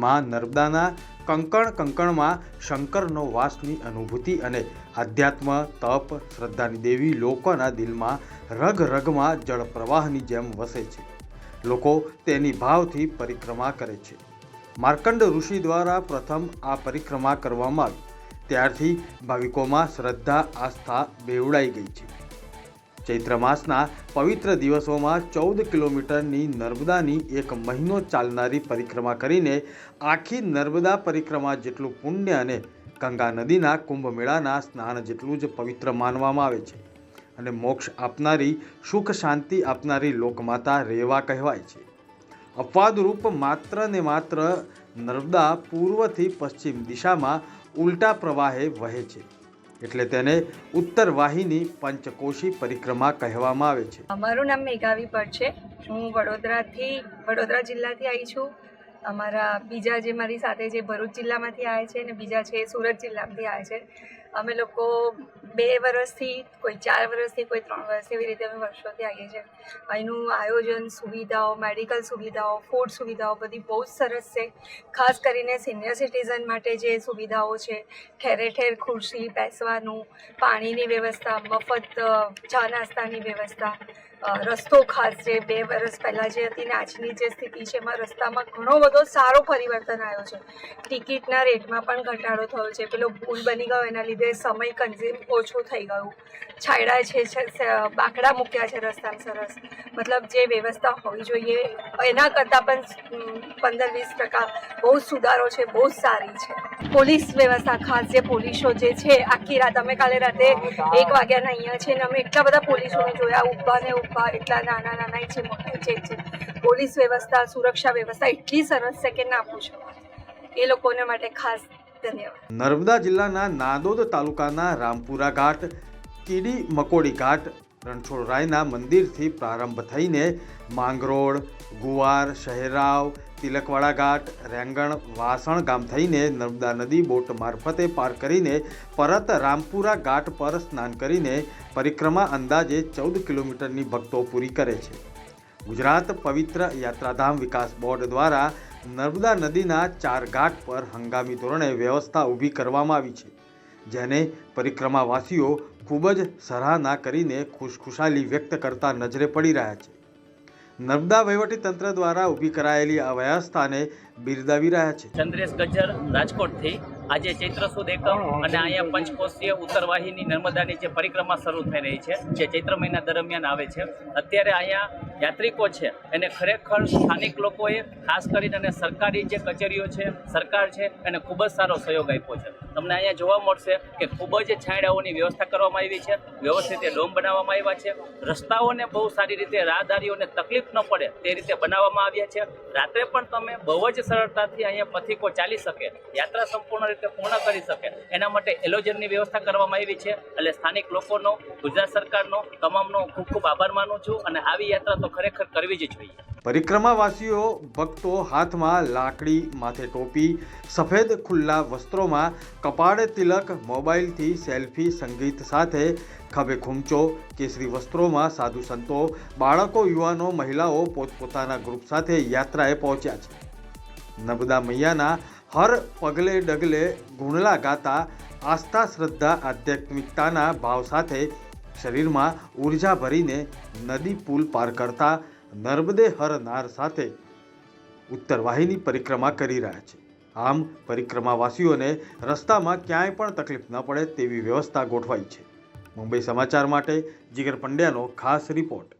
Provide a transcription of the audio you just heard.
માં નર્મદાના કંકણ કંકણમાં શંકરનો વાસની અનુભૂતિ અને આધ્યાત્મ, તપ, શ્રદ્ધાની દેવી લોકોના દિલમાં રગ રગમાં જળ પ્રવાહની જેમ વસે છે. લોકો તેની ભાવથી પરિક્રમા કરે છે. માર્કંડ ઋષિ દ્વારા પ્રથમ આ પરિક્રમા કરવામાં આવી. ત્યારથી ભાવિકોમાં શ્રદ્ધા, આસ્થા બેવડાઈ ગઈ છે. ચૈત્ર માસના પવિત્ર દિવસોમાં ચૌદ કિલોમીટરની નર્મદાની એક મહિનો ચાલનારી પરિક્રમા કરીને આખી નર્મદા પરિક્રમા જેટલું પુણ્ય અને ગંગા નદીના કુંભ મેળાના સ્નાન જેટલું જ પવિત્ર માનવામાં આવે છે. અને મોક્ષ આપનારી, સુખ શાંતિ આપનારી લોકમાતા રેવા કહેવાય છે. અપવાદરૂપ માત્ર ને માત્ર નર્મદા પૂર્વથી પશ્ચિમ દિશામાં ઉલટા પ્રવાહે વહે છે. એટલે તેને ઉત્તર વાહિની પંચકોશી પરિક્રમા કહેવામાં આવે છે. મારું નામ મેઘાવી પર છે. હું વડોદરાથી, વડોદરા જિલ્લાથી આવી છું. અમારા બીજા જે મારી સાથે જે ભરૂચ જિલ્લામાંથી આવે છે અને બીજા છે સુરત જિલ્લામાંથી આવે છે. અમે લોકો બે વર્ષથી કોઈ ચાર વર્ષથી કોઈ ત્રણ વર્ષથી એવી રીતે અમે વર્ષોથી આવીએ છીએ. અહીંનું આયોજન સુવિધાઓ, મેડિકલ સુવિધાઓ, ફૂડ સુવિધાઓ બધી બહુ જ સરસ છે. ખાસ કરીને સિનિયર સિટીઝન માટે જે સુવિધાઓ છે, ઠેરે ઠેર ખુરશી, બેસવાનું, પાણીની વ્યવસ્થા, મફત ચા નાસ્તાની વ્યવસ્થા રસ્તો ખાસ જે બે વર્ષ પહેલાં જે હતી ને આજની જે સ્થિતિ છે એમાં રસ્તામાં ઘણો બધો સારો પરિવર્તન આવ્યો છે. ટિકિટના રેટમાં પણ ઘટાડો થયો છે. પેલો પુલ બની ગયો, એના લીધે સમય કન્ઝ્યુમ ઓછું થઈ ગયું. છાયડા છે બાકડા મૂક્યા છે રસ્તામાં સરસ. મતલબ જે વ્યવસ્થા હોવી જોઈએ, એના કરતાં પણ પંદર વીસ ટકા બહુ સુધારો છે, બહુ સારી છે. પોલીસ વ્યવસ્થા ખાસ જે પોલીસો જે છે, આખી રાત, અમે કાલે રાતે એક વાગ્યાના અહીંયા છે ને અમે એટલા બધા પોલીસોને જોયા, ઊભા ને ઊભા એટલા નાના નાના છે મોટા છે છે, પોલીસ વ્યવસ્થા, સુરક્ષા વ્યવસ્થા એટલી સરસ છે કે ના પૂછો એ લોકોને માટે ખાસ ધન્યવાદ. નર્મદા જિલ્લાના નાદોદ તાલુકાના રામપુરા ઘાટ, કીડી મકોડી ઘાટ રણછોડરાયના મંદિરથી પ્રારંભ થઈને માંગરોળ, ગુવાર, શહેરાવ તિલકવાડા ઘાટ, રેંગણ, વાસણ ગામ થઈને નર્મદા નદી બોટ મારફતે પાર કરીને પરત રામપુરા ઘાટ પર સ્નાન કરીને પરિક્રમા અંદાજે ચૌદ કિલોમીટરની ભક્તો પૂરી કરે છે. ગુજરાત પવિત્ર યાત્રાધામ વિકાસ બોર્ડ દ્વારા નર્મદા નદીના ચાર ઘાટ પર હંગામી ધોરણે વ્યવસ્થા ઊભી કરવામાં આવી છે, જેને પરિક્રમાવાસીઓ ખૂબ જ સરાહના કરીને ખુશખુશાલી વ્યક્ત કરતા નજરે પડી રહ્યા છે. નર્મદા વહીવટી તંત્ર દ્વારા ઊભી કરાયેલી આ વ્યવસ્થાને બિરદાવી રહ્યા છે. ચંદ્રેશ ગજ્જર, રાજકોટથી. આજે ચૈત્ર સુદ એકમ અને અહીંયા પંચકોષીય ઉત્તર વાહિની નર્મદાની જે પરિક્રમા શરૂ થઈ રહી છે, જે ચૈત્ર મહિના દરમિયાન આવે છે, અત્યારે અહીંયા યાત્રિકો છે. એને ખરેખર સ્થાનિક લોકોએ ખાસ કરીને અને સરકારી જે કચેરીઓ છે, સરકાર છે, એને ખૂબ જ સારો સહયોગ આપ્યો છે. તમને અહીંયા જોવા મળશે કે ખૂબ જ છાંયડાઓની વ્યવસ્થા કરવામાં આવી છે. વ્યવસ્થિત ડોમ બનાવવામાં આવ્યા છે. રસ્તાઓને બહુ સારી રીતે રાહદારીઓને તકલીફ ન પડે તે રીતે બનાવવામાં આવ્યા છે. રાત્રે પણ તમે બહુ જ સરળતાથી અહીંયા પથિકો ચાલી શકે, યાત્રા સંપૂર્ણ રીતે પૂર્ણ કરી શકે. એના માટે એલોજનની વ્યવસ્થા કરવામાં આવી છે એટલે સ્થાનિક લોકોનો, ગુજરાત સરકારનો, તમામનો ખૂબ ખૂબ આભાર માનું છું અને આવી યાત્રા તો ખરેખર કરવી જ જોઈએ. પરિક્રમાવાસીઓ, ભક્તો હાથમાં લાકડી, માથે ટોપી, સફેદ ખુલ્લા વસ્ત્રોમાં કપાળ તિલક, મોબાઈલથી સેલ્ફી, સંગીત સાથે ખભે ખૂમચો કેસરી વસ્ત્રોમાં સાધુ સંતો, બાળકો, યુવાનો, મહિલાઓ પોતપોતાના ગ્રુપ સાથે યાત્રાએ પહોંચ્યા છે. નર્મદા મૈયાના હર પગલે ડગલે ગુણલા ગાતા આસ્થા, શ્રદ્ધા, આધ્યાત્મિકતાના ભાવ સાથે શરીરમાં ઊર્જા ભરીને નદી પુલ પાર કરતા નર્મદે હર નાર સાથે ઉત્તર વાહિની પરિક્રમા કરી રહ્યા છે. આમ પરિક્રમાવાસીઓને રસ્તામાં ક્યાંય પણ તકલીફ ન પડે તેવી વ્યવસ્થા ગોઠવાઈ છે. મુંબઈ સમાચાર માટે જીગર પંડ્યાનો ખાસ રિપોર્ટ.